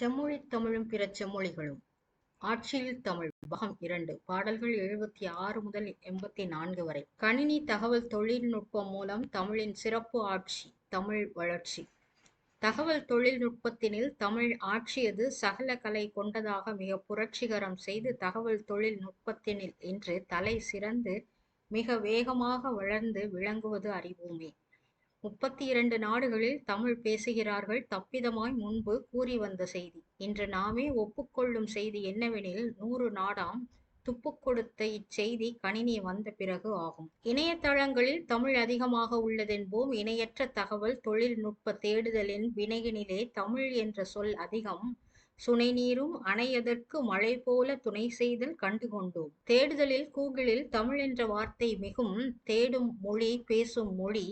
செம்மொழித் தமிழும் பிற செம்மொழிகளும். ஆட்சியில் தமிழ் பாகம் இரண்டு பாடல்கள் எழுபத்தி ஆறு முதல் எண்பத்தி நான்கு வரை. கணினி தகவல் தொழில்நுட்பம் மூலம் தமிழின் சிறப்பு ஆட்சி தமிழ் வளர்ச்சி. தகவல் தொழில்நுட்பத்தினில் தமிழ் ஆட்சியது சகல கலை கொண்டதாக மிக புரட்சிகரம் செய்து தகவல் தொழில்நுட்பத்தினில் இன்று தலை சிறந்து மிக வேகமாக வளர்ந்து விளங்குவது அறிவோமே. முப்பத்தி இரண்டு நாடுகளில் தமிழ் பேசுகிறார்கள் தப்பிதமாய் முன்பு கூறி வந்த செய்தி. இன்று நாமே ஒப்புக்கொள்ளும் செய்தி என்னவெனில் நூறு நாடாம் துப்பு கொடுத்த இச்செய்தி கணினி வந்த பிறகு ஆகும். இணையதளங்களில் தமிழ் அதிகமாக உள்ளதென்போம் இணையற்ற தகவல் தொழில்நுட்ப தேடுதலின் வினையினிலே தமிழ் என்ற சொல் அதிகம். சுனை நீரும் அணையதற்கு மழை போல துணை செய்தல் கண்டுகொண்டோம். தேடுதலில் கூகுளில் தமிழ் என்ற வார்த்தை மிகும் தேடும் மொழி பேசும் மொழி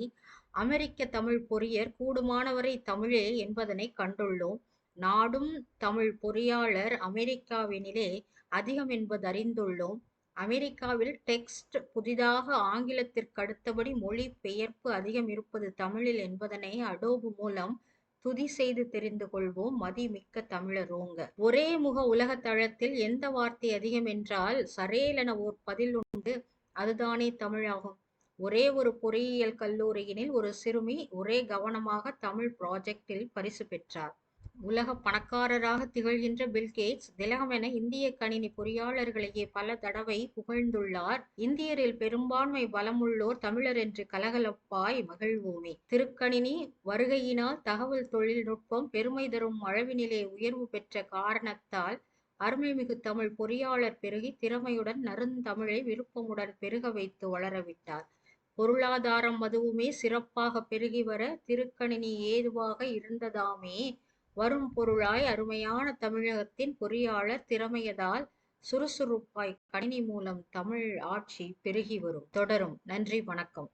அமெரிக்க தமிழ் பொறியர் கூடுமானவரை தமிழே என்பதனை கண்டுள்ளோம். நாடும் தமிழ் பொறியாளர் அமெரிக்காவினிலே அதிகம் என்பது அறிந்துள்ளோம் அமெரிக்காவில் டெக்ஸ்ட் புதிதாக ஆங்கிலத்திற்கு அடுத்தபடி மொழி பெயர்ப்பு அதிகம் இருப்பது தமிழில் என்பதனை அடோபு மூலம் துதி செய்து தெரிந்து கொள்வோம். மதிமிக்க தமிழரோங்க. ஒரே முக உலக தளத்தில் எந்த வார்த்தை அதிகம் என்றால் சரேலென ஓர் பதில் உண்டு. அதுதானே தமிழாகும். ஒரே ஒரு பொறியியல் கல்லூரியினில் ஒரு சிறுமி ஒரே கவனமாக தமிழ் ப்ராஜெக்டில் பரிசு பெற்றார். உலக பணக்காரராக திகழ்கின்ற பில்கேட்ஸ் திலகமென இந்திய கணினி பொறியாளர்களையே பல தடவை புகழ்ந்துள்ளார். இந்தியரில் பெரும்பான்மை பலமுள்ளோர் தமிழர் என்று கலகலப்பாய் மகிழ்வோமே. திருக்கணினி வருகையினால் தகவல் தொழில்நுட்பம் பெருமை தரும் அளவினிலே உயர்வு பெற்ற காரணத்தால் அருமைமிகு தமிழ் பொறியாளர் பெருகி திறமையுடன் நறுந்தமிழை விருப்பமுடன் பெருக வைத்து வளரவிட்டார் பொருளாதாரம் அதுவுமே சிறப்பாக பெருகி வர திருக்கணினி ஏதுவாக இருந்ததாமே. வரும் பொருளாய் அருமையான தமிழகத்தின் பொறியாளர் திறமையதால் சுறுசுறுப்பாய் கணினி மூலம் தமிழ் ஆட்சி பெருகி வரும். தொடரும். நன்றி வணக்கம்.